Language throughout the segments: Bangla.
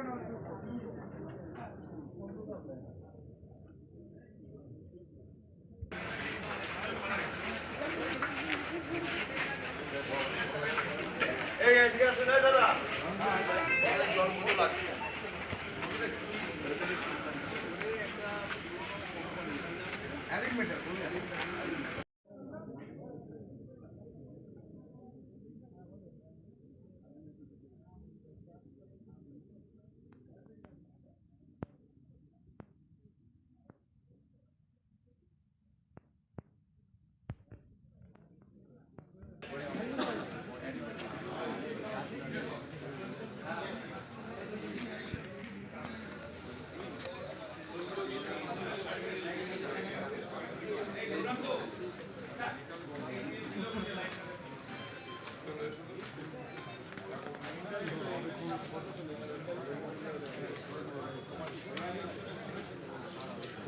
Hey, gel, gel, gel, gel, gel, gel, gel, gel,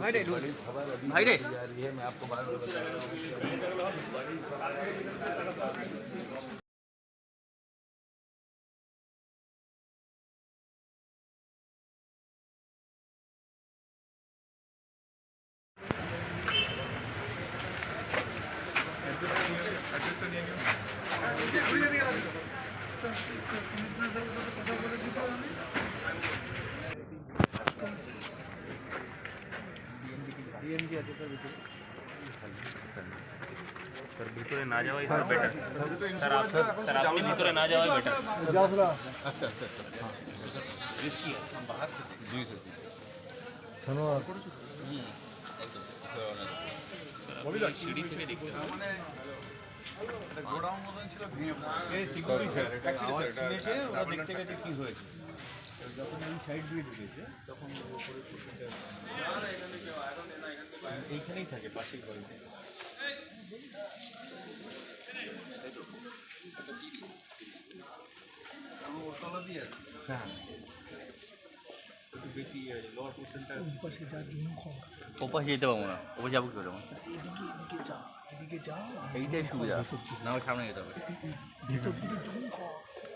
भाई दे भाई दे मैं आपको बाद में बता रहा हूँ। एडजस्ट कर दिया क्या सर कमिश्नर साहब को तो पता बोले कि रे স্যার ভিতরে। স্যার ভিতরে না যাওয়াই স্যার বেটার স্যার স্যার আপনি ভিতরে না যাওয়াই বেটার রিস্কি সিঁড়ি থেকে দেখতে হবে দেখতে গেছে কি হয়েছে। যখন এই সাইড দিয়ে ঢুকেছে তখন ওপরে এইখানেই থাকে পাশের বাড়িতে। হ্যাঁ। একটু বেশি লোয়ার পোর্শনটা ওপাশে যেতে পারব না ওপাশে যাব কি করে আমার? এইটাই সুবিধা না আমার সামনে যেতে হবে।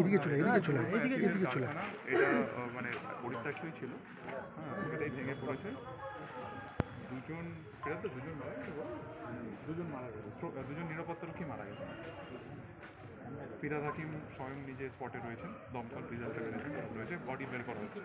এদিকে চলে এদিকে চলে এদিকে চলে। এটা মানে পরিত্যক্তই ছিল। হ্যাঁ এটাই ভেঙে পড়েছে। দুজন সেটা তো দুজন নয় দুজন মারা গেছে। দুজন নিরাপত্তারক্ষী মারা গেছে। ফিরাদ হাকিম স্বয়ং নিজে স্পটে রয়েছেন দমকল রিজার্ভ রয়েছে বডি বের করা হয়েছে